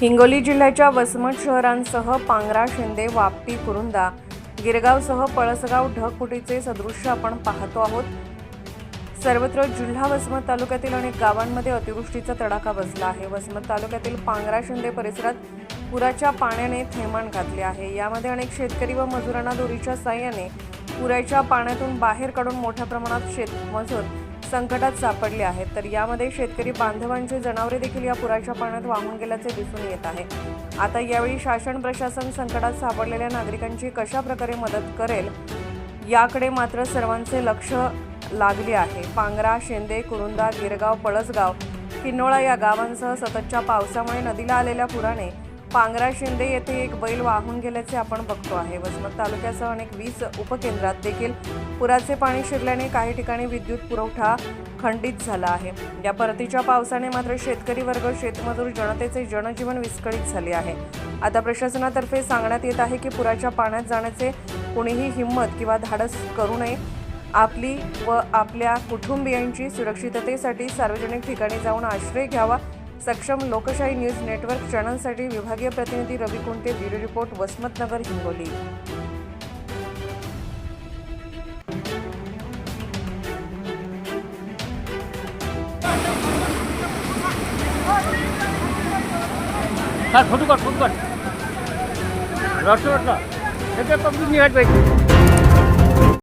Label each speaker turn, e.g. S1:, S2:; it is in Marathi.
S1: हिंगोली जिल्ह्याच्या वसमत शहरांसह पांगरा शिंदे वापी कुरुंदा गिरगावसह पळसगाव ढगफुटीचे सदृश्य आपण पाहतो आहोत. सर्वत्र जिल्हा वसमत तालुक्यातील अनेक गावांमध्ये अतिवृष्टीचा तडाखा बसला आहे. वसमत तालुक्यातील पांगरा शिंदे परिसरात पुराच्या पाण्याने थैमान घातले आहे. यामध्ये अनेक शेतकरी व मजुरांना दोरीच्या साह्याने पुराच्या पाण्यातून बाहेर काढून मोठ्या प्रमाणात शेतमजूर संकटात सापडले आहेत. तर यामध्ये शेतकरी बांधवांची जनावरे देखील या पुराच्या पाण्यात वाहून गेल्याचे दिसून येत आहे. आता यावेळी शासन प्रशासन संकटात सापडलेल्या नागरिकांची कशा प्रकारे मदत करेल याकडे मात्र सर्वांचे लक्ष लागले आहे. पांगरा शेंदे कुरुंदा गिरगाव पळसगाव किन्नोळा या गावांसह सततच्या पावसामुळे नदीला आलेल्या पुराने पांगरा शिंदे येथे एक बैल वाहून गेल्याचे आपण बघतो आहे. वसमत तालुक्यासह अनेक वीज उपकेंद्रात देखील पुराचे पाणी शिरल्याने काही ठिकाणी विद्युत पुरवठा खंडित झाला आहे. या परतीच्या पावसाने मात्र शेतकरी वर्ग शेतमजूर जनतेचे जनजीवन विस्कळीत झाले आहे. आता प्रशासनातर्फे सांगण्यात येत आहे की पुराच्या पाण्यात जाण्याचे कुणीही हिंमत किंवा धाडस करू नये. आपली व आपल्या कुटुंबियांची सुरक्षिततेसाठी सार्वजनिक ठिकाणी जाऊन आश्रय घ्यावा सक्षम लोकशाही न्यूज नेटवर्क चॅनलसाठी विभागीय प्रतिनिधी Ravi Kunte bureau report Vasmatnagar Hingoli.
S2: Sir photo कर फोटो काढ. रस्टोरंटला सगळ्या पब्लिक निघायला पाहिजे.